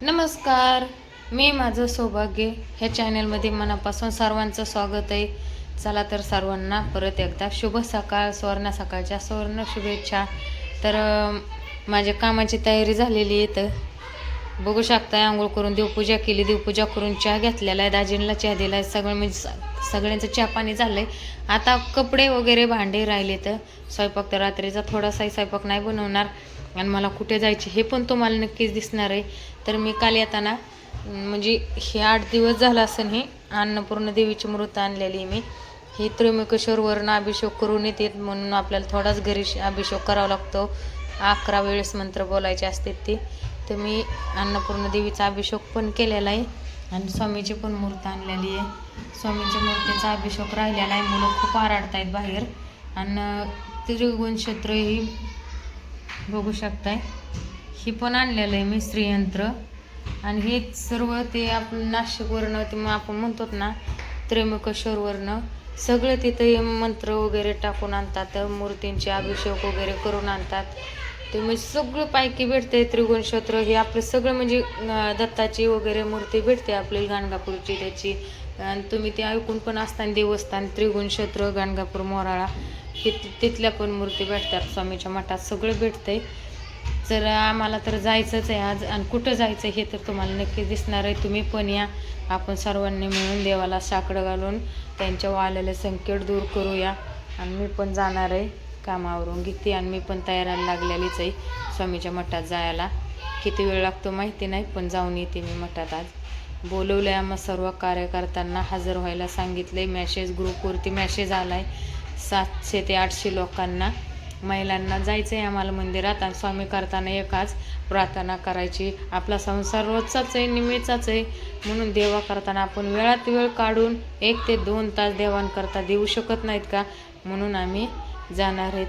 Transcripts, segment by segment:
नमस्कार मी माझं सौभाग्य ह्या चॅनलमध्ये मनापासून सर्वांचं स्वागत आहे. चला तर सर्वांना परत एकदा शुभ सकाळ सुवर्ण सकाळच्या सुवर्ण शुभेच्छा. तर माझ्या कामाची तयारी झालेली आहे तर बघू शकताय आंघोळ करून देवपूजा केली देवपूजा करून चहा घेतलेला आहे दाजींना चहा दिला आहे सगळं म्हणजे सगळ्यांचं चहा पाणी झालं आहे आता कपडे वगैरे भांडे राहिले तर स्वयंपाक तर रात्रीचा थोडासाही स्वयंपाक नाही बनवणार. आणि मला कुठे जायचे हे पण तुम्हाला नक्कीच दिसणार आहे. तर मी काल येताना म्हणजे हे आठ दिवस झालं असं हे अन्नपूर्ण देवीची मूर्त आणलेली मी. हे त्र्यंबकेश्वरवरनं अभिषेक करून येते म्हणून आपल्याला थोडाच घरी श- अभिषेक करावा लागतो. अकरा वेळेस मंत्र बोलायचे असतात ते. तर मी अन्नपूर्ण देवीचा अभिषेक पण केलेला आहे. आणि स्वामीची पण मूर्ती आणलेली आहे. स्वामीच्या मूर्तीचा अभिषेक राहिलेला आहे. मुलं खूप आराडत आहेत बाहेर. आणि त्रिगुण क्षेत्र ही बघू शकताय. ही पण आणलेलं आहे मी श्रीयंत्र आणि हे सर्व ते आपण नाशिकवरनं ते मग आपण म्हणतो ना त्र्यंबकेश्वरवरनं सगळं तिथे मंत्र वगैरे टाकून आणतात मूर्तींचे अभिषेक वगैरे करून आणतात. ते म्हणजे सगळं पायकी भेटते त्रिगुण क्षेत्र हे आपलं सगळं म्हणजे दत्ताची वगैरे मूर्ती भेटते आपली गाणगापूरची त्याची. आणि तुम्ही ते ऐकून पण असताना देवस्थान त्रिगुण क्षेत्र गाणगापूर मोराळा हे तिथल्या पण मूर्ती भेटतात. स्वामीच्या मठात सगळं भेटतंय. तर आम्हाला तर जायचंच आहे आज आणि कुठं जायचं हे तर तुम्हाला नक्की दिसणार आहे. तुम्ही पण या. आपण सर्वांनी मिळून देवाला साकडं घालून त्यांच्या आलेले संकट दूर करूया. आणि मी पण जाणार आहे. कामावरून किती आणि मी पण तयारायला लागलेलीच आहे स्वामीच्या मठात जायला. किती वेळ लागतो माहिती नाही पण जाऊन येते मी मठात आज. बोलवलं आहे आम्हा सर्व कार्यकर्त्यांना हजर व्हायला सांगितलं आहे मॅसेज ग्रुपवरती मॅसेज आला आहे सातशे ते आठशे लोकांना महिलांना जायचं आहे आम्हाला मंदिरात आणि स्वामी करताना एकाच प्रार्थना करायची. आपला संसार रोजचाच आहे निमेचाच आहे. म्हणून देवा करताना आपण वेळात वेळ काढून एक ते दोन तास देवांकरता देऊ शकत नाहीत का? म्हणून आम्ही जाणार आहेत.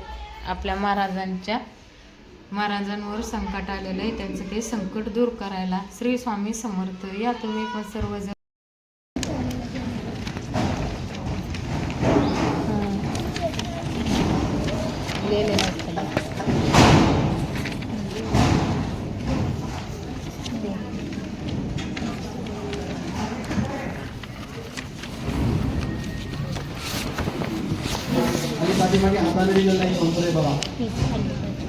आपल्या महाराजांच्या महाराजांवर संकट आलेलं आहे. त्यांचं ते संकट दूर करायला श्री स्वामी समर्थ या तुम्ही पण सर्वजण. आणि पाठीमागे हाताने दिलेलं नाही मंत्र आहे बघा.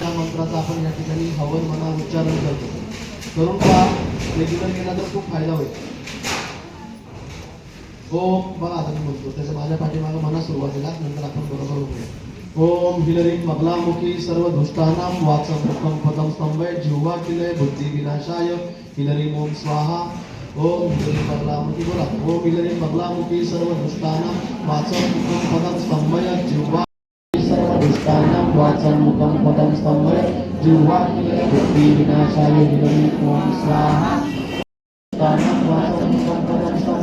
त्या मंत्राचा आपण या ठिकाणी हवन मना उच्चारण करतो. करून पहा रेग्युलर केला तर खूप फायदा होईल. ओम बघा आता मी म्हणतो त्याच्या माझ्या पाठीमागं म्हणा सुरुवातीला नंतर आपण बरोबर होऊया ओम हिलरी मगलामुखी सर्व दुष्टानां वाच मुखम पदम स्तंभय जिव्हा किलय बुद्धी विनाशाय हिलरी ओम स्वाहा. ओम हिलरी मगलामुखी बोला. ओम हिलरी मगलामुखी सर्व दुष्टानां वाच मुखम पदम स्तंभय जिव्हा सर्व दुष्टानां वाच मुखम पदम स्तंभय जिव्हा किलय बुद्धी विनाशाय हिलरी ओम स्वाहा. दुष्टानां वाच मुखम पदम स्तंभय